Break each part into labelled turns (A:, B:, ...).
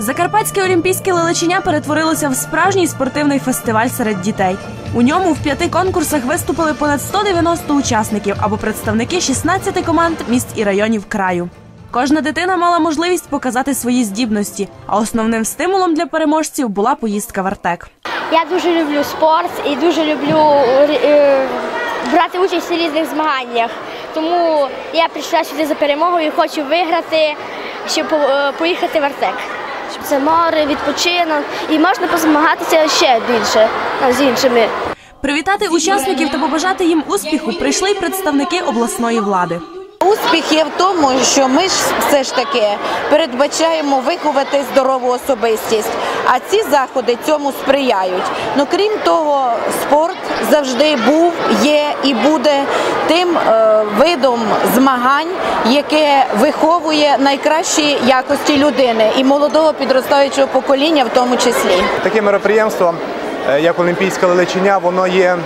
A: Закарпатське олімпійське лелечення перетворилося в справжній спортивний фестиваль серед дітей. У ньому в п'яти конкурсах виступили понад 190 учасників або представники 16 команд міст і районів краю. Кожна дитина мала можливість показати свої здібності, а основним стимулом для переможців була поїздка в Артек.
B: Я дуже люблю спорт і дуже люблю е, брати участь у різних змаганнях. Тому я прийшла сюди за перемогою і хочу виграти, щоб е, поїхати в Артек.
C: Це море, відпочинок і можна позмагатися ще більше з іншими.
A: Привітати учасників та побажати їм успіху прийшли представники обласної влади.
D: Успіх є в тому, що ми ж все ж таки передбачаємо виховати здорову особистість, а ці заходи цьому сприяють. Ну крім того, спорт завжди був, є і буде тим е, видом змагань, яке виховує найкращі якості людини і молодого підростаючого покоління, в тому числі.
E: Таке мероприємство, е, як Олімпійське лелечення, воно є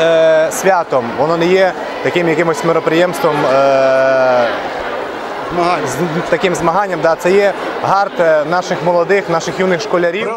E: е, святом, воно не є таким якимось мероприємством, е, з таким змаганням. Да, це є гард е, наших молодих, наших юних школярів.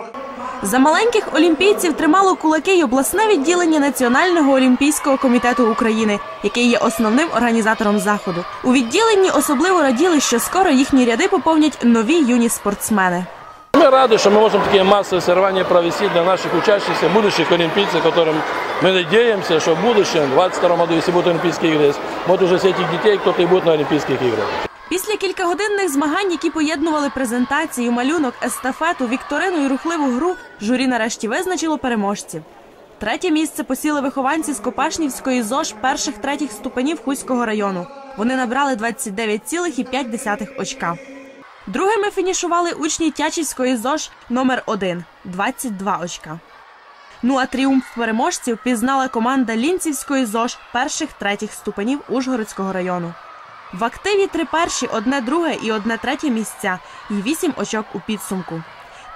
A: За маленьких олімпійців тримало кулаки й обласне відділення Національного олімпійського комітету України, який є основним організатором заходу. У відділенні особливо раділи, що скоро їхні ряди поповнять нові юні спортсмени.
F: Мы рады, что мы можем такие массовые соревнования провести для наших учащихся, будущих олимпийцев, которым мы надеемся, что в будущем, в 2022 году, если будут Олимпийские игры, вот уже с этих детей кто-то и будет на Олимпийских играх.
A: Після кількагодинних змагань, які поєднували презентацію, малюнок, естафету, вікторину і рухливу гру, журі нарешті визначило переможців. Третє місце посіли вихованці з Копашнівської ЗОЖ перших третіх ступенів Хуського району. Вони набрали 29,5 очка. Другими фінішували учні Тячівської ЗОЖ номер 1 – 22 очка. Ну а тріумф переможців пізнала команда Лінцівської ЗОЖ перших третіх ступенів Ужгородського району. В активі три перші, одне друге і одне третє місця і вісім очок у підсумку.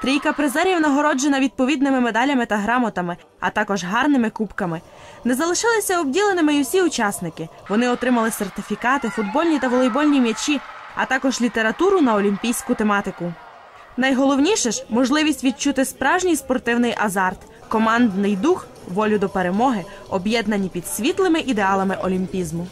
A: Трійка призерів нагороджена відповідними медалями та грамотами, а також гарними кубками. Не залишилися обділеними й усі учасники. Вони отримали сертифікати, футбольні та волейбольні м'ячі, а також літературу на олімпійську тематику. Найголовніше ж можливість відчути справжній спортивний азарт, командний дух, волю до перемоги, об'єднані під світлими ідеалами олімпізму.